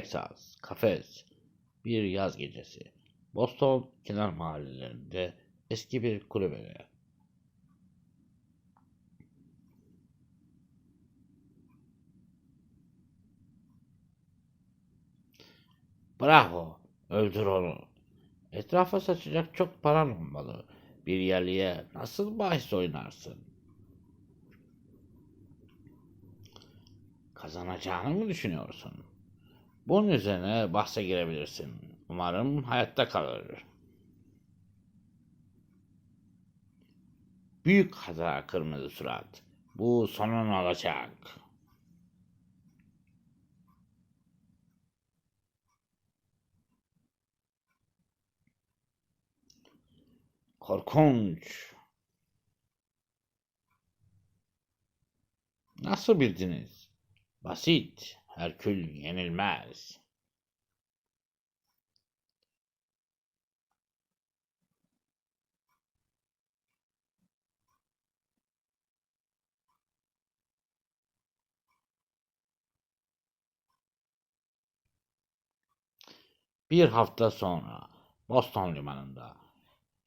Texas, kafes, bir yaz gecesi. Boston kenar mahallelerinde eski bir kulübede. Bravo, öldür onu. Etrafa saçacak çok paran olmalı. Bir yerliye nasıl bahis oynarsın? Kazanacağını mı düşünüyorsun? Bunun üzerine bahse girebilirsin. Umarım hayatta kalır. Büyük hata kırmızı surat. Bu sonun olacak. Korkunç. Nasıl bildiniz? Basit. Herkül yenilmez. Bir hafta sonra Boston limanında.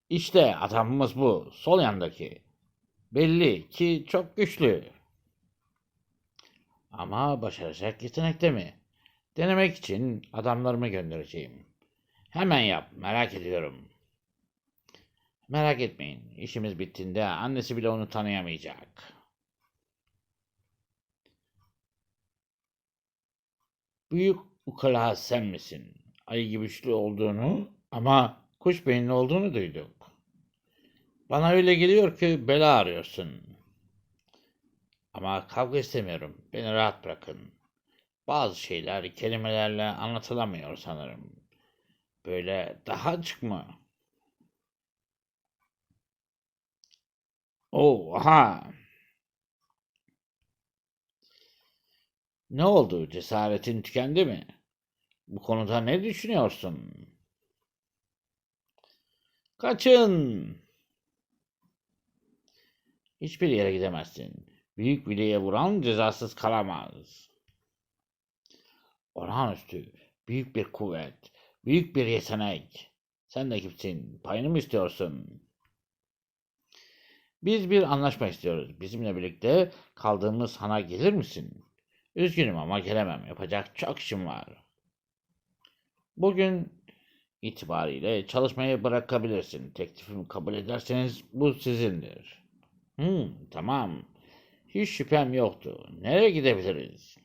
İşte adamımız bu, sol yandaki. Belli ki çok güçlü. Ama başaracak yetenekte mi? Denemek için adamlarımı göndereceğim. Hemen yap, merak ediyorum. Merak etmeyin, işimiz bittiğinde annesi bile onu tanıyamayacak. Büyük ukala sen misin? Ayı gibi güçlü olduğunu ama kuş beyinli olduğunu duyduk. Bana öyle geliyor ki bela arıyorsun. Ama kavga istemiyorum. Beni rahat bırakın. Bazı şeyler kelimelerle anlatılamıyor sanırım. Böyle daha açık mı? Oh, aha. Ne oldu? Cesaretin tükendi mi? Bu konuda ne düşünüyorsun? Kaçın! Hiçbir yere gidemezsin. Büyük bileğe vuran cezasız kalamaz. Olağanüstü, büyük bir kuvvet, büyük bir yetenek. Sen de kimsin? Payını mı istiyorsun? Biz bir anlaşma istiyoruz. Bizimle birlikte kaldığımız hana gelir misin? Üzgünüm ama gelemem. Yapacak çok işim var. Bugün itibariyle çalışmayı bırakabilirsin. Teklifimi kabul ederseniz bu sizindir. Hmm, tamam. Hiç şüphem yoktu. Nereye gidebiliriz?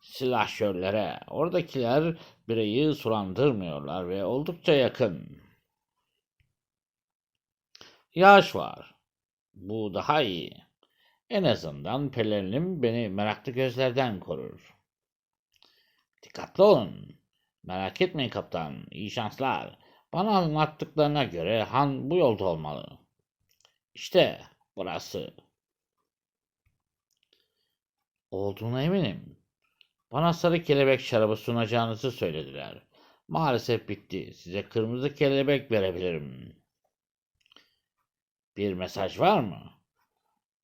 Silahşörlere. Oradakiler bireyi sulandırmıyorlar ve oldukça yakın. Yağış var. Bu daha iyi. En azından pelerinim beni meraklı gözlerden korur. Dikkatli olun. Merak etmeyin kaptan. İyi şanslar. Bana anlattıklarına göre han bu yolda olmalı. İşte burası. Olduğuna eminim. Bana sarı kelebek şarabı sunacağınızı söylediler. Maalesef bitti. Size kırmızı kelebek verebilirim. Bir mesaj var mı?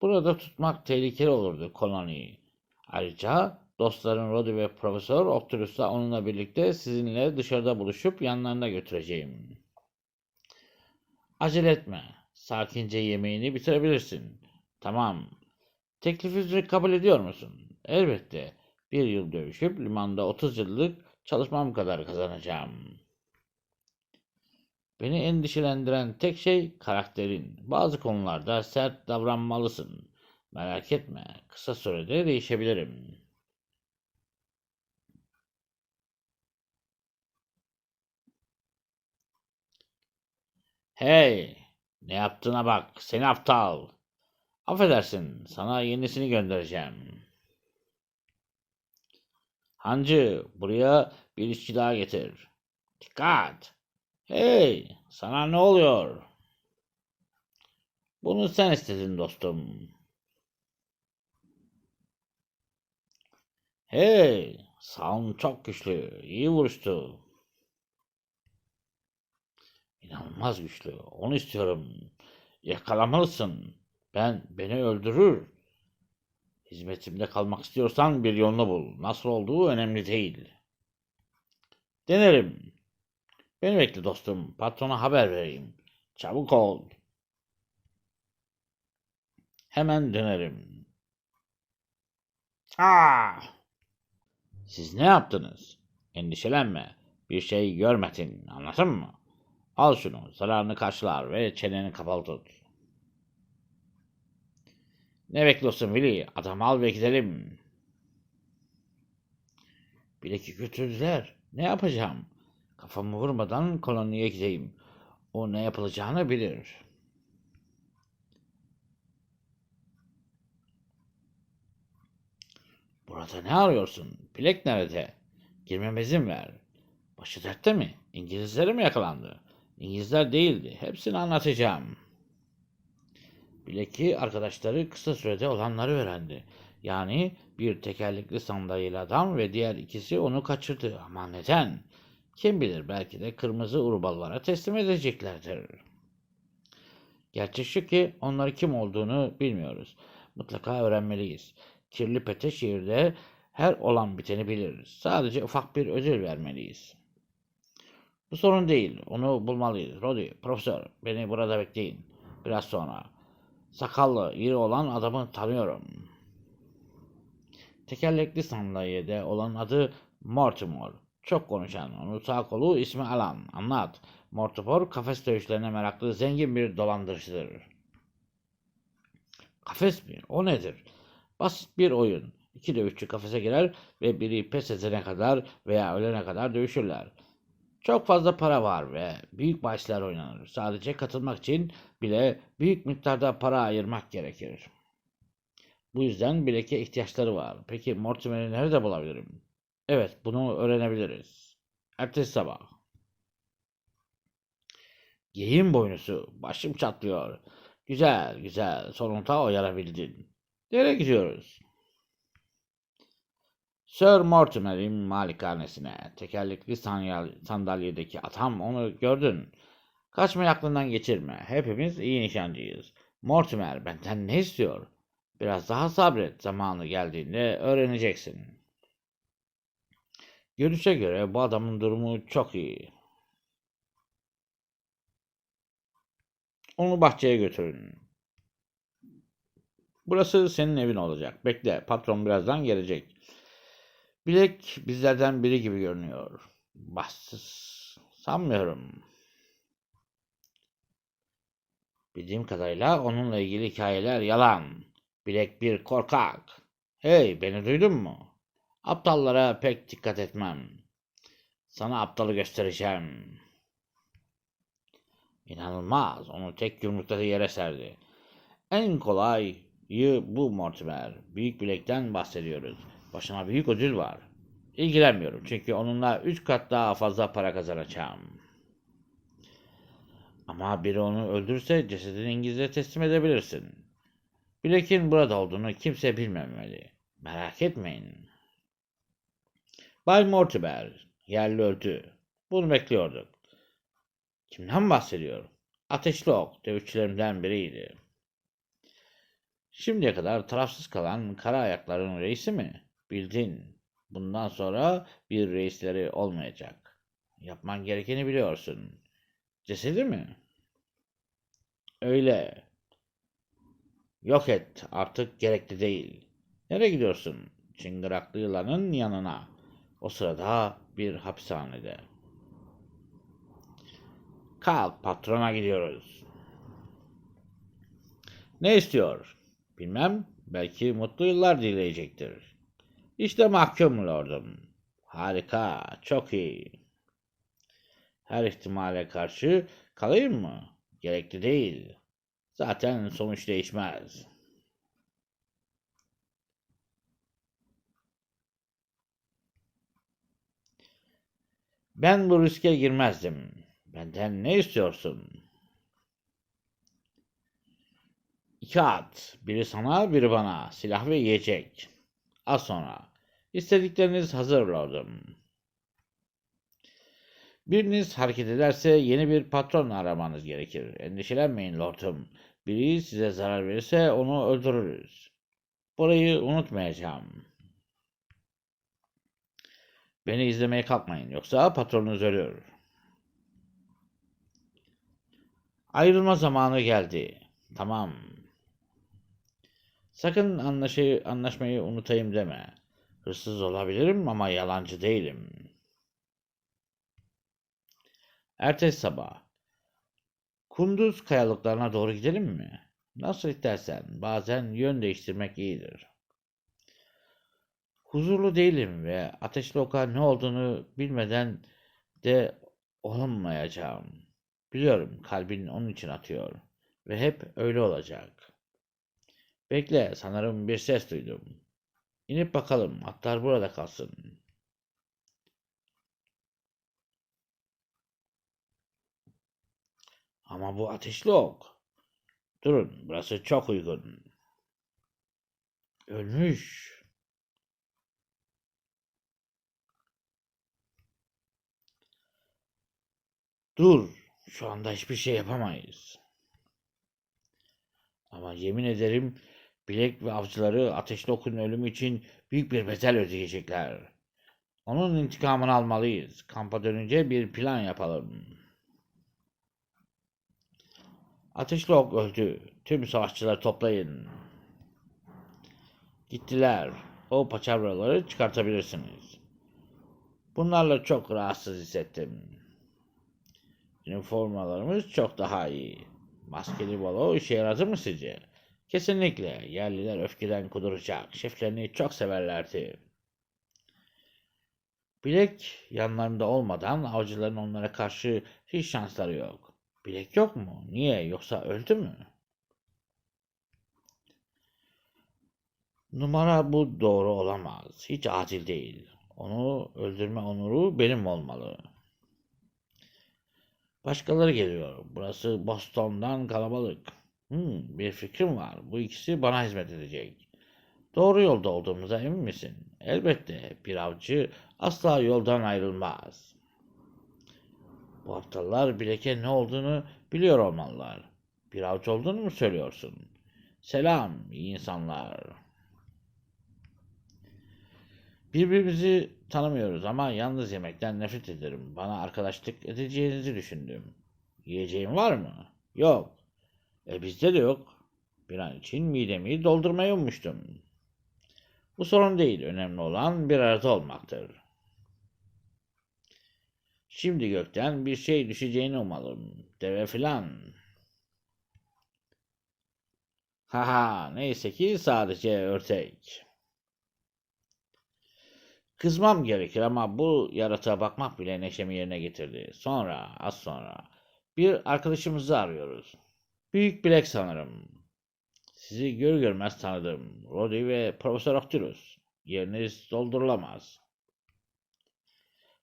Burada tutmak tehlikeli olurdu koloniyi. Ayrıca dostların Rodi ve Profesör Octulus'la onunla birlikte sizinle dışarıda buluşup yanlarına götüreceğim. Acele etme. Sakince yemeğini bitirebilirsin. Tamam. Teklifinizi kabul ediyor musun? Elbette. Bir yıl dövüşüp limanda 30 yıllık çalışmam kadar kazanacağım. Beni endişelendiren tek şey karakterin. Bazı konularda sert davranmalısın. Merak etme. Kısa sürede değişebilirim. Hey! Ne yaptığına bak. Seni aptal. Affedersin. Sana yenisini göndereceğim. Hancı, buraya bir içki daha getir. Dikkat! Hey, sana ne oluyor? Bunu sen istedin dostum. Hey, sağın çok güçlü. İyi vuruştu. İnanılmaz güçlü. Onu istiyorum. Yakalamalısın. Ben beni öldürür. Hizmetimde kalmak istiyorsan bir yolunu bul. Nasıl olduğu önemli değil. Denerim. Beni bekle dostum. Patrona haber vereyim. Çabuk ol. Hemen dönerim. Aa! Siz ne yaptınız? Endişelenme. Bir şey görmedin. Anladın mı? Al şunu. Zararını karşılar ve çeneni kapalı tut. Ne bekliyorsun Willy? Adam al ve gidelim. Bileki götürdüler. Ne yapacağım? Kafamı vurmadan koloniye gideyim. O ne yapılacağını bilir. Burada ne arıyorsun? Bilek nerede? Girmeme izin ver. Başı dertte mi? İngilizlere mi yakalandı? İngilizler değildi. Hepsini anlatacağım. Bileki arkadaşları kısa sürede olanları öğrendi. Yani bir tekerlekli sandalyeli adam ve diğer ikisi onu kaçırdı. Ama neden? Kim bilir belki de kırmızı urballara teslim edeceklerdir. Gerçek şu ki onları kim olduğunu bilmiyoruz. Mutlaka öğrenmeliyiz. Kirli Pete şehirde her olan biteni bilir. Sadece ufak bir ödül vermeliyiz. Bu sorun değil. Onu bulmalıyız. Rodi, profesör, beni burada bekleyin. Biraz sonra. Sakallı, iri olan adamı tanıyorum. Tekerlekli sandalyede olan adı Mortimer. Çok konuşan, onu sağ kolu ismi Alan. Anlat. Mortimer kafes dövüşlerine meraklı zengin bir dolandırıcıdır. Kafes mi? O nedir? Basit bir oyun. İki dövüşçü kafese girer ve biri pes edene kadar veya ölene kadar dövüşürler. Çok fazla para var ve büyük bahisler oynanır. Sadece katılmak için bile büyük miktarda para ayırmak gerekir. Bu yüzden bileke ihtiyaçları var. Peki Mortimer'i nerede bulabilirim? Evet, bunu öğrenebiliriz. Ertesi sabah. Geyin boynusu. Başım çatlıyor. Güzel, güzel. Sonunda uyarabildin. Nereye gidiyoruz? Sir Mortimer'in malikanesine. Tekerlekli sandal- sandalyedeki adam onu gördün. Kaçmayı aklından geçirme. Hepimiz iyi nişancıyız. Mortimer benden ne istiyor? Biraz daha sabret. Zamanı geldiğinde öğreneceksin. Görüşe göre bu adamın durumu çok iyi. Onu bahçeye götürün. Burası senin evin olacak. Bekle, patron birazdan gelecek. Bilek bizlerden biri gibi görünüyor. Bahtsız. Sanmıyorum. Bildiğim kadarıyla onunla ilgili hikayeler yalan. Bilek bir korkak. Hey, beni duydun mu? Aptallara pek dikkat etmem. Sana aptalı göstereceğim. İnanılmaz. Onu tek yumrukta yere serdi. En kolayı bu Mortimer. Büyük bilekten bahsediyoruz. Başına büyük ödül var. İlgilenmiyorum çünkü onunla üç kat daha fazla para kazanacağım. Ama biri onu öldürürse cesedini İngiliz'e teslim edebilirsin. Bilek'in burada olduğunu kimse bilmemeli. Merak etmeyin. Bay Mortimer, yerli öldü. Bunu bekliyorduk. Kimden bahsediyor? Ateşli Ok, dövüşçülerimden biriydi. Şimdiye kadar tarafsız kalan kara ayakların reisi mi? Bildin. Bundan sonra bir reisleri olmayacak. Yapman gerekeni biliyorsun. Cesedi mi? Öyle. Yok et. Artık gerekli değil. Nereye gidiyorsun? Çıngıraklı yılanın yanına. O sırada bir hapishanede. Kalk patrona gidiyoruz. Ne istiyor? Bilmem. Belki mutlu yıllar dileyecektir. İşte mahkum lordum. Harika. Çok iyi. Her ihtimale karşı kalayım mı? Gerekli değil. Zaten sonuç değişmez. Ben bu riske girmezdim. Benden ne istiyorsun? İki at. Biri sana, biri bana. Silah ve yiyecek. Az sonra. İstedikleriniz hazır lordum. Biriniz hareket ederse yeni bir patron aramanız gerekir. Endişelenmeyin lordum. Biri size zarar verirse onu öldürürüz. Burayı unutmayacağım. Beni izlemeye kalkmayın yoksa patronunuz ölür. Ayrılma zamanı geldi. Tamam. Sakın anlaşı, anlaşmayı unutayım deme. Hırsız olabilirim ama yalancı değilim. Ertesi sabah. Kunduz kayalıklarına doğru gidelim mi? Nasıl istersen. Bazen yön değiştirmek iyidir. Huzurlu değilim ve ateşli oka ne olduğunu bilmeden de olmayacağım. Biliyorum kalbin onun için atıyor ve hep öyle olacak. Bekle, sanırım bir ses duydum. İnip bakalım, atlar burada kalsın. Ama bu ateşli ok. Durun, burası çok uygun. Ölmüş. Dur, şu anda hiçbir şey yapamayız. Ama yemin ederim Bilek ve avcıları ateşli okun ölümü için büyük bir bedel ödeyecekler. Onun intikamını almalıyız. Kampa dönünce bir plan yapalım. Ateşli ok öldü. Tüm savaşçıları toplayın. Gittiler. O paçavraları çıkartabilirsiniz. Bunlarla çok rahatsız hissettim. Üniformalarımız çok daha iyi. Maskeli balo işe yaradı mı sizce? Kesinlikle. Yerliler öfkeden kuduracak. Şeflerini çok severlerdi. Bilek yanlarında olmadan avcıların onlara karşı hiç şansları yok. Bilek yok mu? Niye? Yoksa öldü mü? Numara bu doğru olamaz. Hiç adil değil. Onu öldürme onuru benim olmalı. Başkaları geliyor. Burası Boston'dan kalabalık. Hmm, bir fikrim var. Bu ikisi bana hizmet edecek. Doğru yolda olduğumuza emin misin? Elbette bir avcı asla yoldan ayrılmaz. Bu aptallar bileke ne olduğunu biliyor olmalılar. Bir avcı olduğunu mu söylüyorsun? Selam iyi insanlar. Birbirimizi tanımıyoruz ama yalnız yemekten nefret ederim. Bana arkadaşlık edeceğinizi düşündüm. Yiyeceğin var mı? Yok. E bizde de yok. Bir an için midemi doldurmayı ummuştum. Bu sorun değil. Önemli olan bir arada olmaktır. Şimdi gökten bir şey düşeceğini umalım. Deve filan. Haha neyse ki sadece örtek. Kızmam gerekir ama bu yaratığa bakmak bile neşemi yerine getirdi. Sonra, az sonra bir arkadaşımızı arıyoruz. Büyük bilek sanırım. Sizi gör görmez tanıdım. Rodi ve Profesör Octurus. Yeriniz doldurulamaz.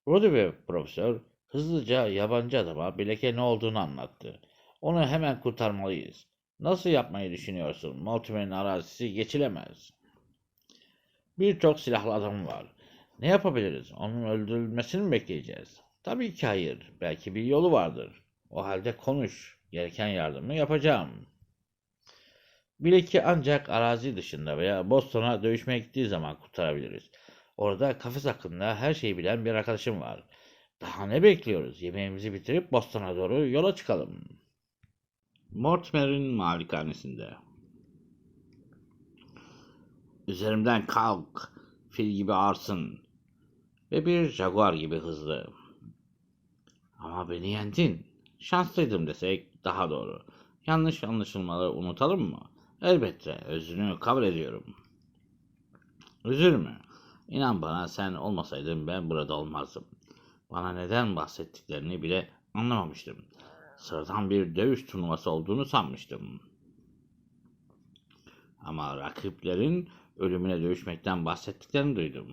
Rodi ve Profesör hızlıca yabancı adama bileke ne olduğunu anlattı. Onu hemen kurtarmalıyız. Nasıl yapmayı düşünüyorsun? Mortimer'in arazisi geçilemez. Birçok silahlı adam var. Ne yapabiliriz? Onun öldürülmesini mi bekleyeceğiz? Tabii ki hayır. Belki bir yolu vardır. O halde konuş. Gereken yardımı yapacağım. Bileki ancak arazi dışında veya Boston'a dövüşmeye gittiği zaman kurtarabiliriz. Orada kafes hakkında her şeyi bilen bir arkadaşım var. Daha ne bekliyoruz? Yemeğimizi bitirip Boston'a doğru yola çıkalım. Mortimer'in malikanesinde. Üzerimden kalk, fil gibi ağırsın ve bir jaguar gibi hızlı. Ama beni yendin. Şanslıydım desek daha doğru. Yanlış anlaşılmaları unutalım mı? Elbette özünü kabul ediyorum. Özür mü? İnan bana sen olmasaydın ben burada olmazdım. Bana neden bahsettiklerini bile anlamamıştım. Sıradan bir dövüş turnuvası olduğunu sanmıştım. Ama rakiplerin ölümüne dövüşmekten bahsettiklerini duydum.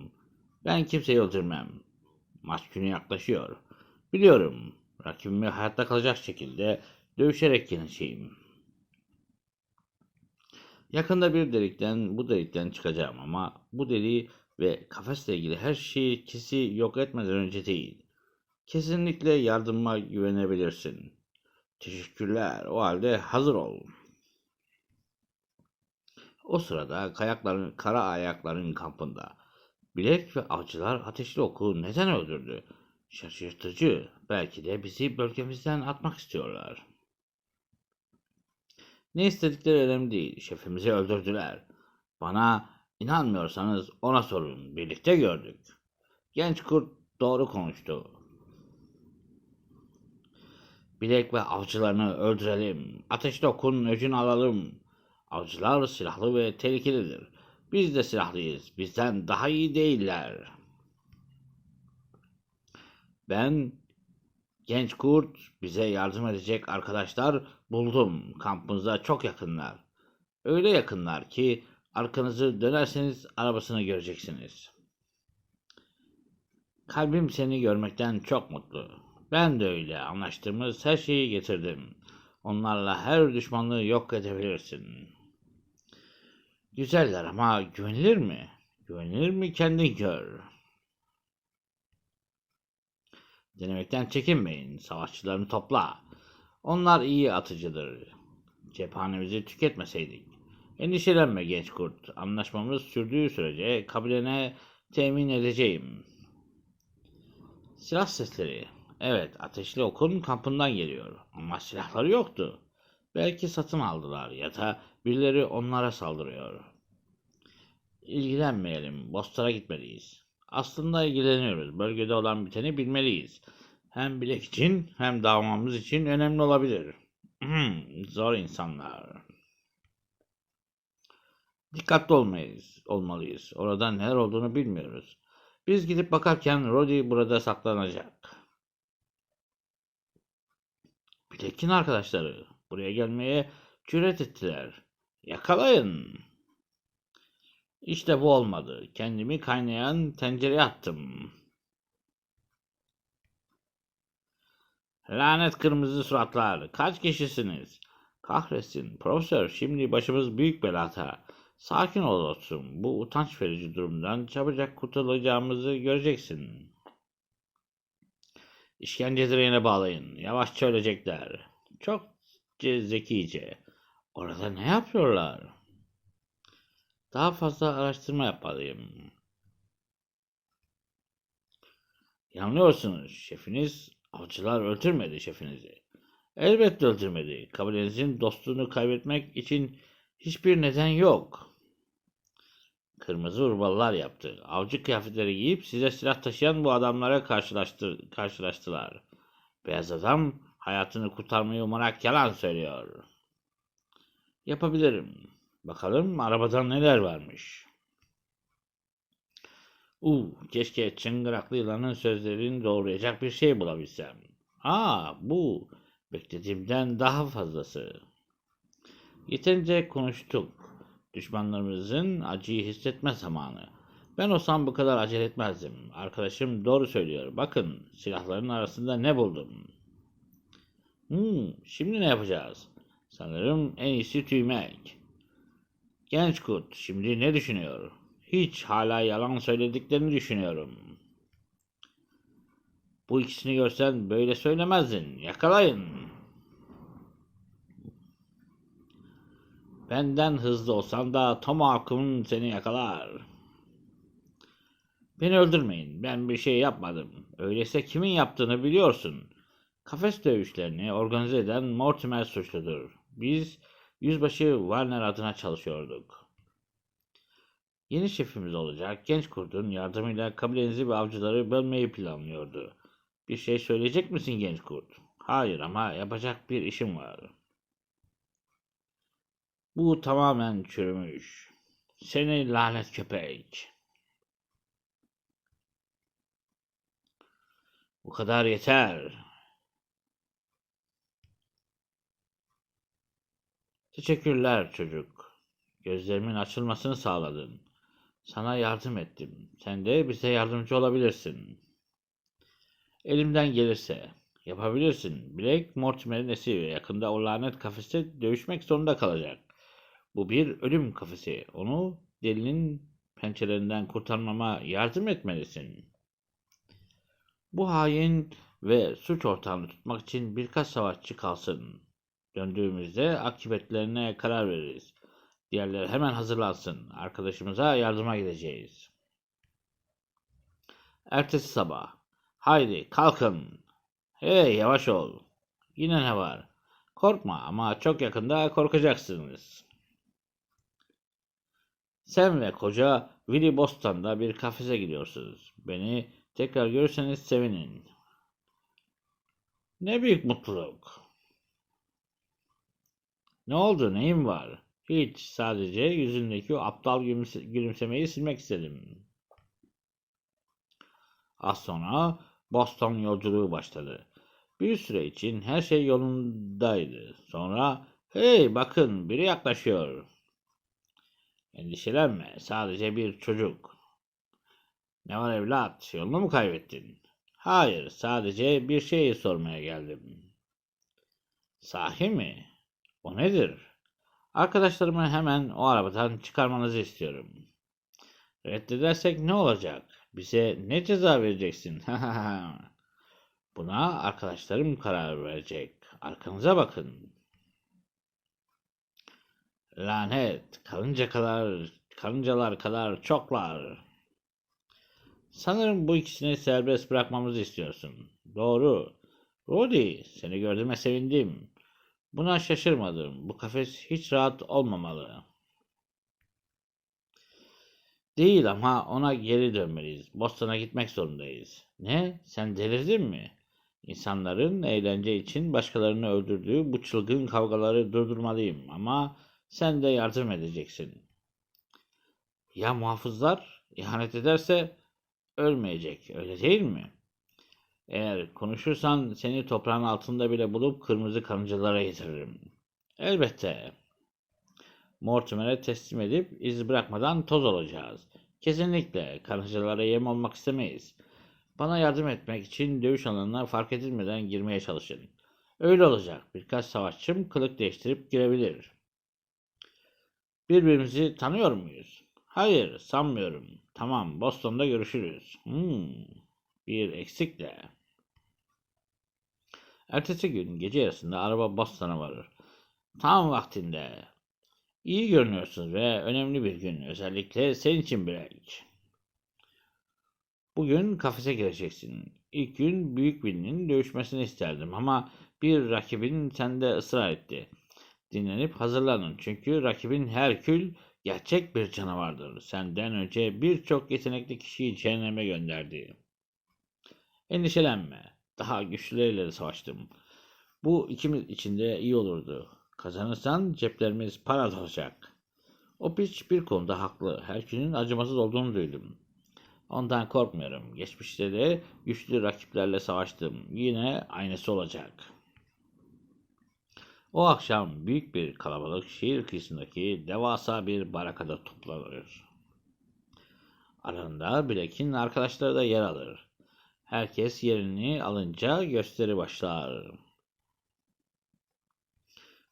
Ben kimseyi öldürmem. Maç günü yaklaşıyor. Biliyorum Rakibimi hayatta kalacak şekilde dövüşerek yeneceğim. Yakında bir delikten bu delikten çıkacağım ama bu deliği ve kafesle ilgili her şeyi kesi yok etmeden önce değil. Kesinlikle yardıma güvenebilirsin. Teşekkürler. O halde hazır ol. O sırada kayakların, kara ayakların kampında bilek ve avcılar ateşli oku neden öldürdü? Şaşırtıcı. Belki de bizi bölgemizden atmak istiyorlar. Ne istedikleri önemli değil. Şefimizi öldürdüler. Bana inanmıyorsanız ona sorun. Birlikte gördük. Genç kurt doğru konuştu. Bilek ve avcılarını öldürelim. Ateşli okun öcünü alalım. Avcılar silahlı ve tehlikelidir. Biz de silahlıyız. Bizden daha iyi değiller. Ben genç kurt bize yardım edecek arkadaşlar buldum. Kampımıza çok yakınlar. Öyle yakınlar ki arkanızı dönerseniz arabasını göreceksiniz. Kalbim seni görmekten çok mutlu. Ben de öyle. Anlaştığımız her şeyi getirdim. Onlarla her düşmanlığı yok edebilirsin. Güzeller ama güvenilir mi? Güvenilir mi kendin gör. Denemekten çekinmeyin. Savaşçılarını topla. Onlar iyi atıcıdır. Cephanemizi tüketmeseydik. Endişelenme genç kurt. Anlaşmamız sürdüğü sürece kabilene temin edeceğim. Silah sesleri. Evet, ateşli okun kampından geliyor. Ama silahları yoktu. Belki satın aldılar ya da birileri onlara saldırıyor. İlgilenmeyelim, Bostar'a gitmeliyiz. Aslında ilgileniyoruz. Bölgede olan biteni bilmeliyiz. Hem bilek için hem davamız için önemli olabilir. Hmm, Zor insanlar. Dikkatli olmayız, olmalıyız. Orada neler olduğunu bilmiyoruz. Biz gidip bakarken Rodi burada saklanacak. Bilek'in arkadaşları buraya gelmeye cüret ettiler. Yakalayın. İşte bu olmadı. Kendimi kaynayan tencereye attım. Lanet kırmızı suratlar. Kaç kişisiniz? Kahretsin. Profesör şimdi başımız büyük belata. Sakin ol dostum. Bu utanç verici durumdan çabucak kurtulacağımızı göreceksin. İşkence direğine bağlayın. Yavaşça ölecekler. Çok zekice. Orada ne yapıyorlar? Daha fazla araştırma yapmalıyım. Yanılıyorsunuz. Şefiniz avcılar öldürmedi şefinizi. Elbette öldürmedi. Kabilenizin dostluğunu kaybetmek için hiçbir neden yok. Kırmızı urbalılar yaptı. Avcı kıyafetleri giyip size silah taşıyan bu adamlara karşılaştı, karşılaştılar. Beyaz adam hayatını kurtarmayı umarak yalan söylüyor. Yapabilirim. Bakalım arabadan neler varmış. Uu, keşke çıngıraklı yılanın sözlerini doğrayacak bir şey bulabilsem. Aa, bu beklediğimden daha fazlası. Yeterince konuştuk. Düşmanlarımızın acıyı hissetme zamanı. Ben olsam bu kadar acele etmezdim. Arkadaşım doğru söylüyor. Bakın silahların arasında ne buldum. Hmm, şimdi ne yapacağız? Sanırım en iyisi tüymek. Genç kurt şimdi ne düşünüyor? Hiç hala yalan söylediklerini düşünüyorum. Bu ikisini görsen böyle söylemezdin. Yakalayın. Benden hızlı olsan da Tomahawk'um seni yakalar. Beni öldürmeyin. Ben bir şey yapmadım. Öyleyse kimin yaptığını biliyorsun. Kafes dövüşlerini organize eden Mortimer suçludur. Biz yüzbaşı Warner adına çalışıyorduk. Yeni şefimiz olacak genç kurdun yardımıyla kabilenizi ve avcıları bölmeyi planlıyordu. Bir şey söyleyecek misin genç kurt? Hayır ama yapacak bir işim var. Bu tamamen çürümüş. Seni lanet köpek. Bu kadar yeter. Teşekkürler çocuk. Gözlerimin açılmasını sağladın. Sana yardım ettim. Sen de bize yardımcı olabilirsin. Elimden gelirse. Yapabilirsin. Blake Mortimer'in esiri. Yakında o lanet kafeste dövüşmek zorunda kalacak. Bu bir ölüm kafesi. Onu delinin pençelerinden kurtarmama yardım etmelisin. Bu hain ve suç ortağını tutmak için birkaç savaşçı kalsın. Döndüğümüzde akıbetlerine karar veririz. Diğerleri hemen hazırlansın. Arkadaşımıza yardıma gideceğiz. Ertesi sabah. Haydi kalkın. Hey yavaş ol. Yine ne var? Korkma ama çok yakında korkacaksınız. Sen ve koca Willy Boston'da bir kafese gidiyorsunuz. Beni tekrar görürseniz sevinin. Ne büyük mutluluk. Ne oldu? Neyin var? Hiç. Sadece yüzündeki o aptal gülümse- gülümsemeyi silmek istedim. Az sonra Boston yolculuğu başladı. Bir süre için her şey yolundaydı. Sonra hey bakın biri yaklaşıyor. Endişelenme sadece bir çocuk. Ne var evlat yolunu mu kaybettin? Hayır sadece bir şey sormaya geldim. Sahi mi? O nedir? Arkadaşlarımı hemen o arabadan çıkarmanızı istiyorum. Reddedersek ne olacak? Bize ne ceza vereceksin? Buna arkadaşlarım karar verecek. Arkanıza bakın. Lanet, karınca kadar, karıncalar kadar çoklar. Sanırım bu ikisini serbest bırakmamızı istiyorsun. Doğru. Rudy, seni gördüğüme sevindim. Buna şaşırmadım. Bu kafes hiç rahat olmamalı. Değil ama ona geri dönmeliyiz. Boston'a gitmek zorundayız. Ne? Sen delirdin mi? İnsanların eğlence için başkalarını öldürdüğü bu çılgın kavgaları durdurmalıyım ama sen de yardım edeceksin. Ya muhafızlar ihanet ederse ölmeyecek, öyle değil mi? Eğer konuşursan seni toprağın altında bile bulup kırmızı karıncalara getiririm. Elbette. Mortimer'e teslim edip iz bırakmadan toz olacağız. Kesinlikle karıncalara yem olmak istemeyiz. Bana yardım etmek için dövüş alanına fark edilmeden girmeye çalışın. Öyle olacak. Birkaç savaşçım kılık değiştirip girebilir. Birbirimizi tanıyor muyuz? Hayır, sanmıyorum. Tamam, Boston'da görüşürüz. Hmm, bir eksikle. Ertesi gün gece yarısında araba Boston'a varır. Tam vaktinde. İyi görünüyorsunuz ve önemli bir gün. Özellikle senin için Blake. Bugün kafese gireceksin. İlk gün büyük birinin dövüşmesini isterdim ama bir rakibin sende ısrar etti. Dinlenip hazırlanın çünkü rakibin Herkül gerçek bir canavardır. Senden önce birçok yetenekli kişiyi cehenneme gönderdi. Endişelenme. Daha güçlüleriyle de savaştım. Bu ikimiz için de iyi olurdu. Kazanırsan ceplerimiz para olacak. O piç bir konuda haklı. Herkül'ün acımasız olduğunu duydum. Ondan korkmuyorum. Geçmişte de güçlü rakiplerle savaştım. Yine aynısı olacak. O akşam büyük bir kalabalık şehir kıyısındaki devasa bir barakada toplanır. Aralarında Blake'in arkadaşları da yer alır. Herkes yerini alınca gösteri başlar.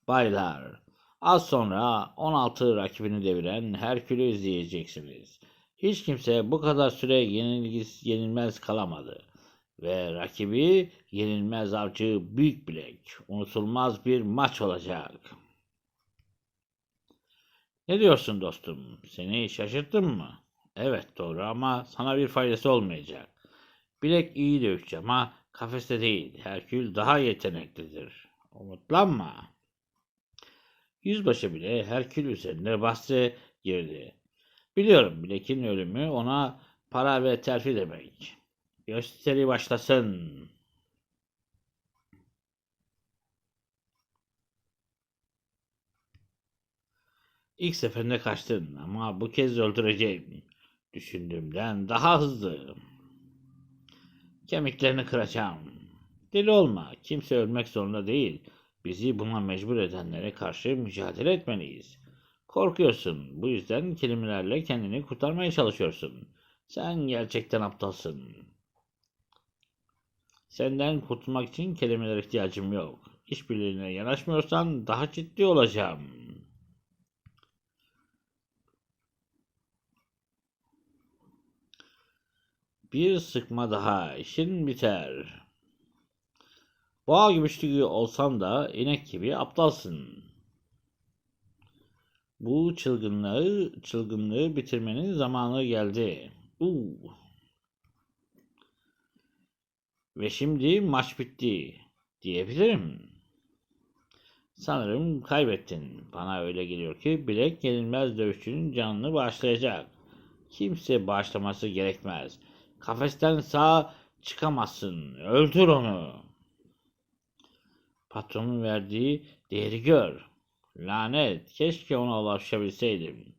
Baylar, az sonra 16 rakibini deviren Herkül'ü izleyeceksiniz. Hiç kimse bu kadar süre yenilgis, yenilmez kalamadı. Ve rakibi yenilmez avcı Büyük Bilek. Unutulmaz bir maç olacak. Ne diyorsun dostum? Seni şaşırttım mı? Evet doğru ama sana bir faydası olmayacak. Bilek iyi dövüşçü ama kafeste değil. Herkül daha yeteneklidir. Umutlanma. Yüzbaşı bile Herkül üzerinde bahse girdi. Biliyorum Bilek'in ölümü ona para ve terfi demek. Gösteri başlasın. İlk seferinde kaçtın ama bu kez öldüreceğim. Düşündüğümden daha hızlı. Kemiklerini kıracağım. Deli olma. Kimse ölmek zorunda değil. Bizi buna mecbur edenlere karşı mücadele etmeliyiz. Korkuyorsun. Bu yüzden kelimelerle kendini kurtarmaya çalışıyorsun. Sen gerçekten aptalsın. Senden kurtulmak için kelimelere ihtiyacım yok. İşbirliğine yanaşmıyorsan daha ciddi olacağım. Bir sıkma daha işin biter. Boğa güçlü olsan da inek gibi aptalsın. Bu çılgınlığı, çılgınlığı bitirmenin zamanı geldi. Uu. Ve şimdi maç bitti diyebilirim. Sanırım kaybettin. Bana öyle geliyor ki bilek yenilmez dövüşçünün canını bağışlayacak. Kimse bağışlaması gerekmez. Kafesten sağ çıkamazsın. Öldür onu. Patronun verdiği değeri gör. Lanet. Keşke ona ulaşabilseydim.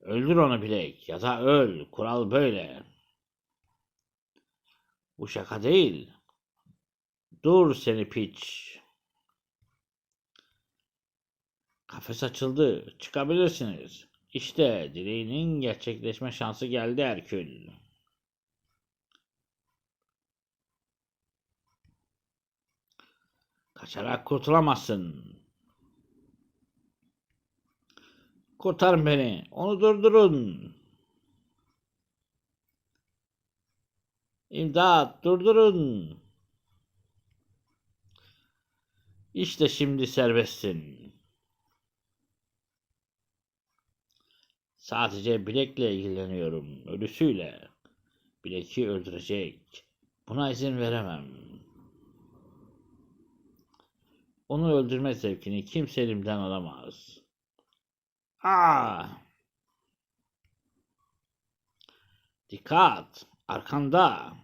Öldür onu bilek ya da öl. Kural böyle. Bu şaka değil. Dur seni piç. Kafes açıldı. Çıkabilirsiniz. İşte dileğinin gerçekleşme şansı geldi Herkül. Kaçarak kurtulamazsın. Kurtarın beni. Onu durdurun. İmdat durdurun. İşte şimdi serbestsin. Sadece bilekle ilgileniyorum. Ölüsüyle. Bileki öldürecek. Buna izin veremem. Onu öldürme zevkini kimse elimden alamaz. Aa! Dikkat! Arkanda!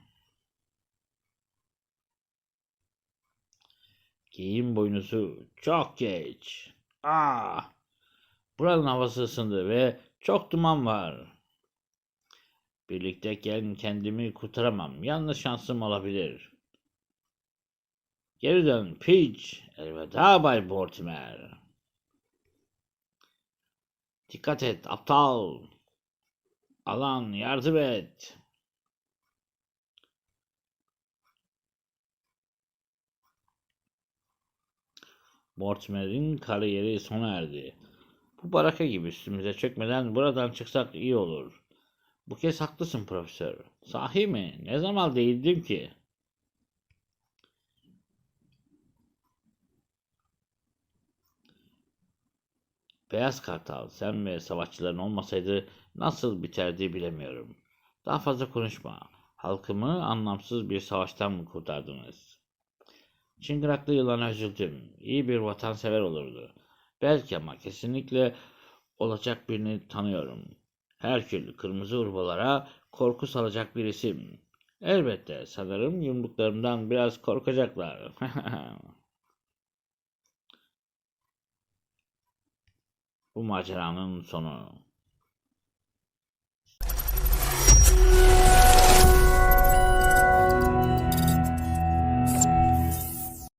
Giyin boynuzu çok geç. Aa! Buranın havası ısındı ve çok duman var. Birlikteyken kendimi kurtaramam. Yanlış şansım olabilir. Geri dön Peach. Elveda Bay Mortimer. Dikkat et aptal. Alan yardım et. Mortimer'in kariyeri sona erdi. Bu baraka gibi üstümüze çökmeden buradan çıksak iyi olur. Bu kez haklısın profesör. Sahi mi? Ne zaman değildim ki? Beyaz Kartal, sen ve savaşçıların olmasaydı nasıl biterdi bilemiyorum. Daha fazla konuşma. Halkımı anlamsız bir savaştan mı kurtardınız? Çıngıraklı yılana üzüldüm. İyi bir vatansever olurdu. Belki ama kesinlikle olacak birini tanıyorum. Herkül kırmızı urbalara korku salacak bir isim. Elbette sanırım yumruklarımdan biraz korkacaklar. Bu maceranın sonu.